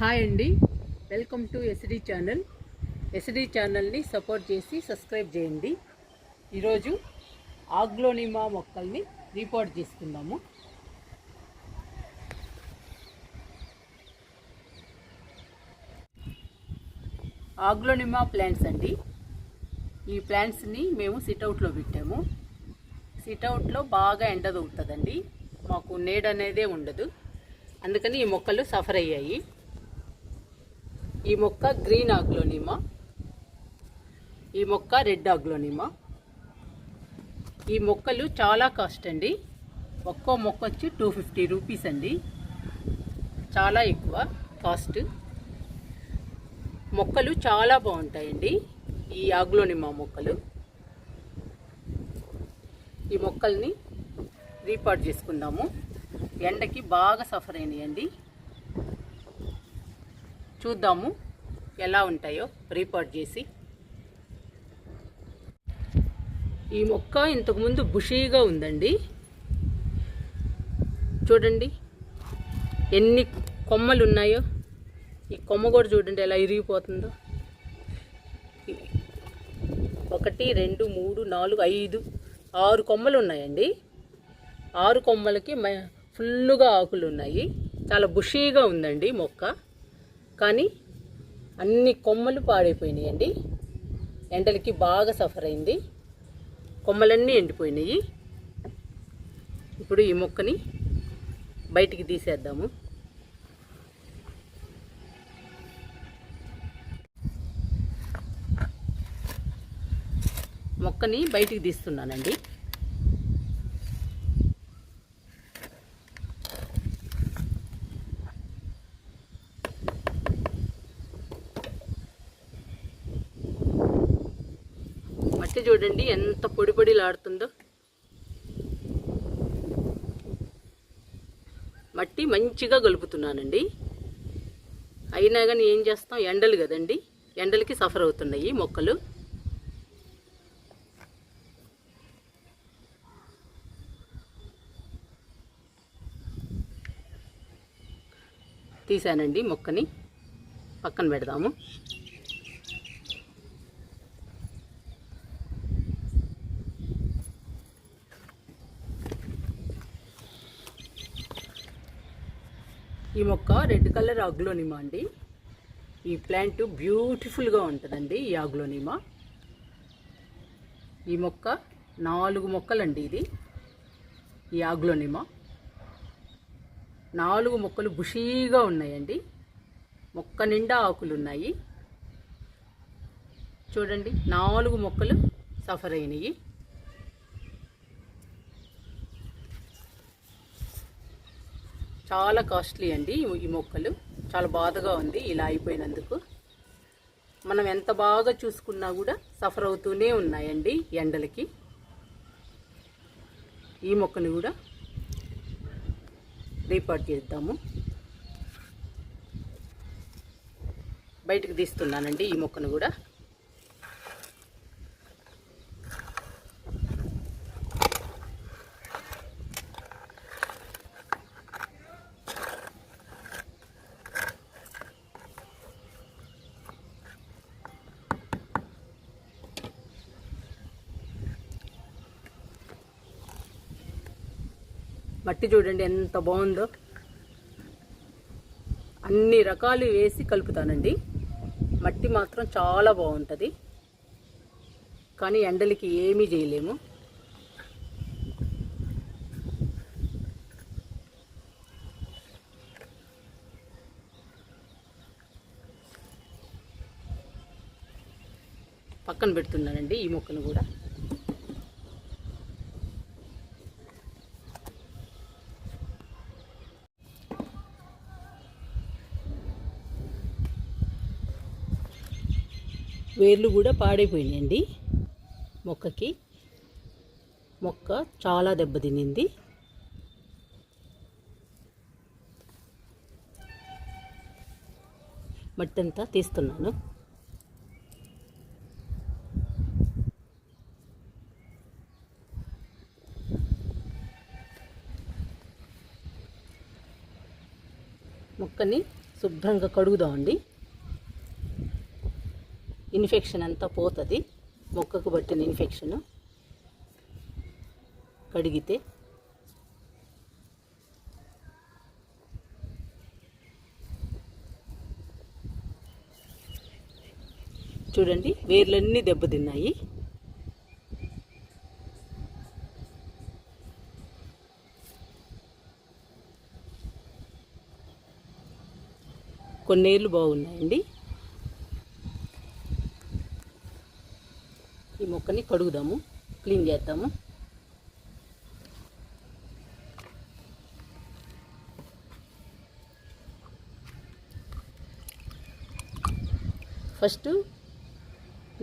Hi అండి. Welcome to SD channel. SD ఛానల్ని support చేసి సబ్స్క్రైబ్ చేయండి. ఈరోజు ఆగ్లోనిమా మొక్కల్ని రిపోర్ట్ చేస్తున్నాము. ఆగ్లోనిమా ప్లాంట్స్ అండి. ఈ ప్లాంట్స్ని మేము సిట్అవుట్లో పెట్టాము. సిట్అవుట్లో బాగా ఎండ తగ్గుతుందండి మాకు నీడ అనేదే ఉండదు. అందుకని ఈ మొక్కలు సఫర్ అయ్యాయి. ఈ మొక్క గ్రీన్ ఆగ్లోనిమా ఈ మొక్క రెడ్ ఆగ్లోనిమా ఈ మొక్కలు చాలా కాస్ట్ అండి. ఒక్కో మొక్క వచ్చి టూ ఫిఫ్టీ రూపీస్ అండి. చాలా ఎక్కువ కాస్ట్. మొక్కలు చాలా బాగుంటాయండి. ఈ ఆగ్లోనిమా మొక్కలు. ఈ మొక్కల్ని రీపాట్ చేసుకుందాము. ఎండకి బాగా సఫర్ అయినాయండి. చూద్దాము ఎలా ఉంటాయో రిపోర్ట్ చేసి. ఈ మొక్క ఇంతకుముందు బుషీగా ఉందండి. చూడండి ఎన్ని కొమ్మలు ఉన్నాయో. ఈ కొమ్మ కూడా చూడండి ఎలా ఇరిగిపోతుందో. ఒకటి రెండు మూడు నాలుగు ఐదు ఆరు కొమ్మలు ఉన్నాయండి. ఆరు కొమ్మలకి మ ఫుల్లుగా ఆకులు ఉన్నాయి చాలా బుషీగా ఉందండి మొక్క. కానీ అన్ని కొమ్మలు పాడైపోయినాయండి. ఎండలకి బాగా సఫర్ అయింది. కొమ్మలన్నీ ఎండిపోయినాయి. ఇప్పుడు ఈ మొక్కని బయటికి తీసేద్దాము. మొక్కని బయటికి తీస్తున్నానండి. మట్టి చూడండి ఎంత పొడి పొడిలాడుతుందో. మట్టి మంచిగా కలుపుతున్నానండి అయినా కానీ ఏం చేస్తాం? ఎండలు కదండి. ఎండలకి సఫర్ అవుతున్నాయి మొక్కలు. తీసానండి మొక్కని. పక్కన పెడదాము. ఈ మొక్క రెడ్ కలర్ ఆగ్లోనిమా అండి. ఈ ప్లాంట్ బ్యూటిఫుల్గా ఉంటుందండి ఈ ఆగ్లోనిమా. ఈ మొక్క నాలుగు మొక్కలండి ఇది ఈ ఆగ్లోనిమా. నాలుగు మొక్కలు బుషీగా ఉన్నాయండి. మొక్క నిండా ఆకులు ఉన్నాయి చూడండి నాలుగు మొక్కలు సఫర్ అయినాయి. చాలా కాస్ట్లీ అండి ఈ మొక్కలు. చాలా బాధగా ఉంది ఇలా అయిపోయినందుకు. మనం ఎంత బాగా చూసుకున్నా కూడా సఫర్ అవుతూనే ఉన్నాయండి ఎండలకి. ఈ మొక్కని కూడా రీపాట్ చేద్దాము. బయటకు తీస్తున్నానండి ఈ మొక్కను కూడా. మట్టి చూడండి ఎంత బాగుందో. అన్ని రకాలు వేసి కలుపుతానండి. మట్టి మాత్రం చాలా బాగుంటుంది. కానీ ఎండలకి ఏమీ చేయలేము. పక్కన పెడుతున్నానండి ఈ మొక్కను కూడా. వేర్లు కూడా పాడైపోయినాయండి. మొక్కకి. మొక్క చాలా దెబ్బతినింది మట్టంతా తీస్తున్నాను. మొక్కని శుభ్రంగా కడుగుదామండి. ఇన్ఫెక్షన్ అంతా పోతుంది. మొక్కకు పట్టిన ఇన్ఫెక్షన్. కడిగితే చూడండి వేర్లన్నీ దెబ్బతిన్నాయి. కొన్నేళ్ళు బాగున్నాయండి. ముక్కని కడుగుదాము క్లీన్ చేద్దాము. ఫస్ట్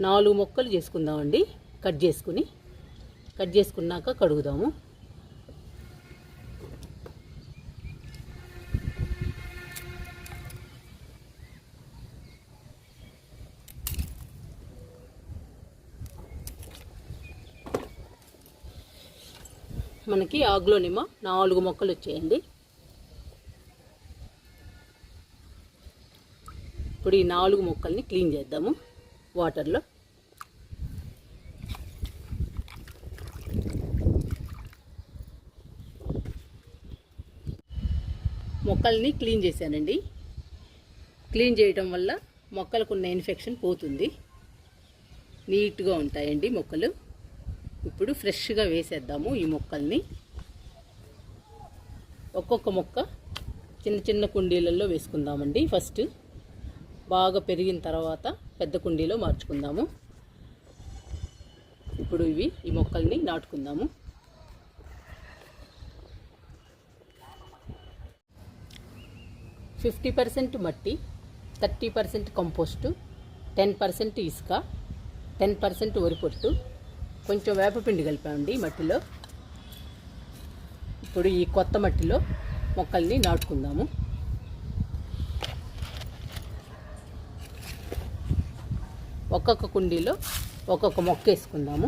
నాలుగు మొక్కలు చేసుకుందామండి కట్ చేసుకుని. కట్ చేసుకున్నాక కడుగుదాము. మనకి ఆగ్లోనిమ నాలుగు మొక్కలు వచ్చాయండి. ఇప్పుడు ఈ నాలుగు మొక్కల్ని క్లీన్ చేద్దాము వాటర్లో. మొక్కల్ని క్లీన్ చేశానండి. క్లీన్ చేయటం వల్ల మొక్కలకు ఉన్న ఇన్ఫెక్షన్ పోతుంది. నీట్గా ఉంటాయండి మొక్కలు. ఇప్పుడు ఫ్రెష్గా వేసేద్దాము ఈ మొక్కల్ని. ఒక్కొక్క మొక్క చిన్న చిన్న కుండీలలో వేసుకుందామండి. ఫస్ట్ బాగా పెరిగిన తర్వాత పెద్ద కుండీలో మార్చుకుందాము. ఇప్పుడు ఇవి ఈ మొక్కల్ని నాటుకుందాము. ఫిఫ్టీ పర్సెంట్ మట్టి thirty percent compost ten percent ఇసుక టెన్ పర్సెంట్ వరిపొట్టు కొంచెం వేపపిండి కలిపామండి ఈ మట్టిలో. ఇప్పుడు ఈ కొత్త మట్టిలో మొక్కల్ని నాటుకుందాము. ఒక్కొక్క కుండీలో ఒక్కొక్క మొక్క వేసుకుందాము.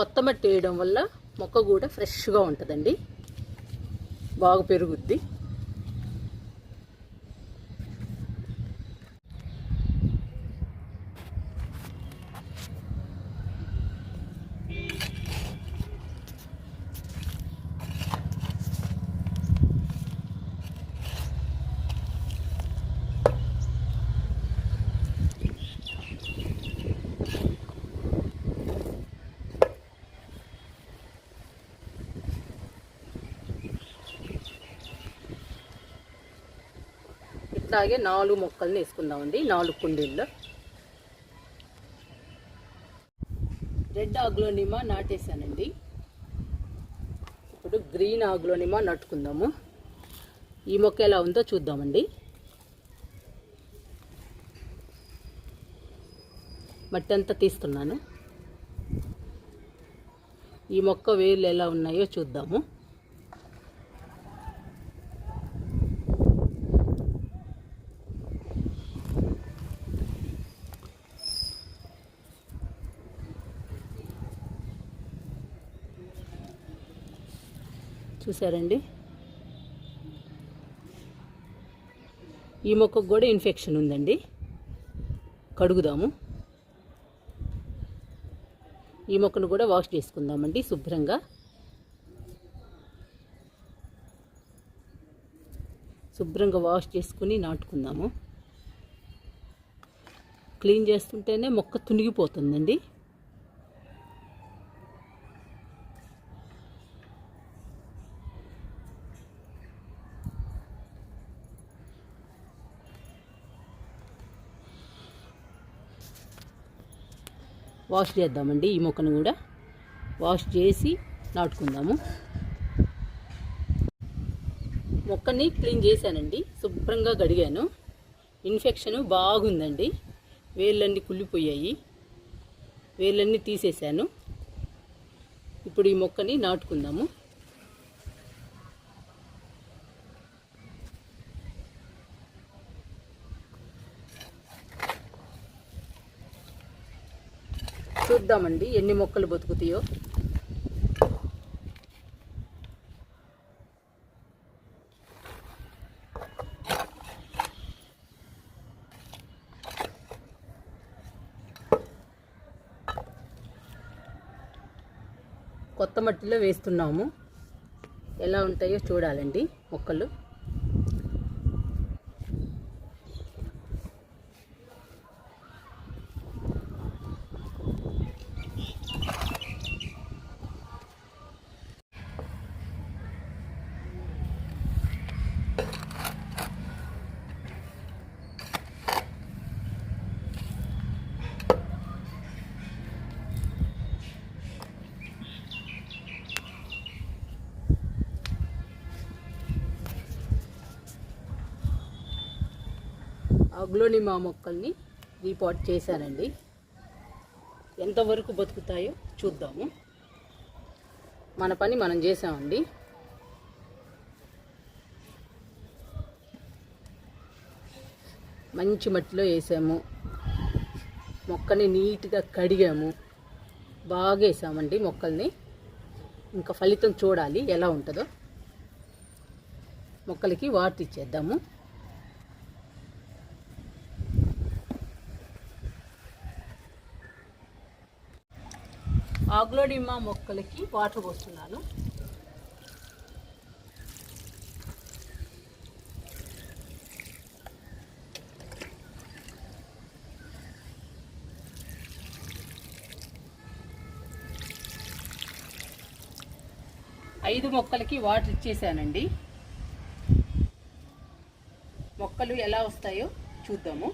కొత్త మట్టి వేయడం వల్ల మొక్క కూడా ఫ్రెష్గా ఉంటుందండి. బాగా పెరుగుద్ది. ఇట్లాగే నాలుగు మొక్కల్ని వేసుకుందామండి నాలుగు కుండీల్లో. రెడ్ ఆగ్లోనిమా నాటేశానండి. ఇప్పుడు గ్రీన్ ఆగ్లోనిమా నట్టుకుందాము ఈ మొక్క ఎలా ఉందో చూద్దామండి. మట్టి అంతా తీస్తున్నాను. ఈ మొక్క వేర్లు ఎలా ఉన్నాయో చూద్దాము. చూసారండి ఈ మొక్కకు కూడా ఇన్ఫెక్షన్ ఉందండి. కడుగుదాము. ఈ మొక్కను కూడా వాష్ చేసుకుందామండి శుభ్రంగా. శుభ్రంగా వాష్ చేసుకుని నాటుకుందాము. క్లీన్ చేస్తుంటేనే మొక్క తునిగిపోతుందండి. వాష్ చేద్దామండి. ఈ మొక్కను కూడా వాష్ చేసి నాటుకుందాము. మొక్కని క్లీన్ చేశానండి. శుభ్రంగా కడిగాను. ఇన్ఫెక్షన్ బాగుందండి. వేళ్ళన్నీ కుళ్ళిపోయాయి. వేళ్ళన్నీ తీసేశాను. ఇప్పుడు ఈ మొక్కని నాటుకుందాము. చూద్దామండి ఎన్ని మొక్కలు బతుకుతాయో. కొత్త మట్టిలో వేస్తున్నాము. ఎలా ఉంటాయో చూడాలండి మొక్కలు. అగ్లోనిమా మొక్కల్ని రీపాట్ చేశానండి ఎంతవరకు బతుకుతాయో చూద్దాము. మన పని మనం చేసామండి. మంచి మట్టిలో వేసాము. మొక్కని నీట్గా కడిగాము. బాగా వేసామండి మొక్కల్ని. ఇంకా ఫలితం చూడాలి ఎలా ఉంటుందో. మొక్కలకి వాటర్ ఇచ్చేద్దాము. ఆగ్లోడిమా మొక్కలకి వాటర్ పోస్తున్నాను. ఐదు మొక్కలకి వాటర్ ఇచ్చేసానండి. మొక్కలు ఎలా వస్తాయో చూద్దాము.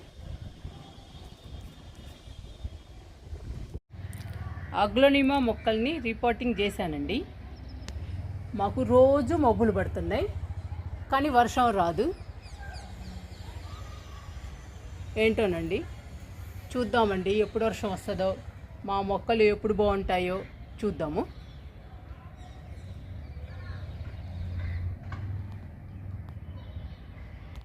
అగ్లోనిమా మొక్కల్ని రిపోర్టింగ్ చేశానండి. మాకు రోజు మబ్బులు పడుతున్నాయి. కానీ వర్షం రాదు. ఏంటోనండి? చూద్దామండి ఎప్పుడు వర్షం వస్తుందో. మా మొక్కలు ఎప్పుడు బాగుంటాయో చూద్దాము.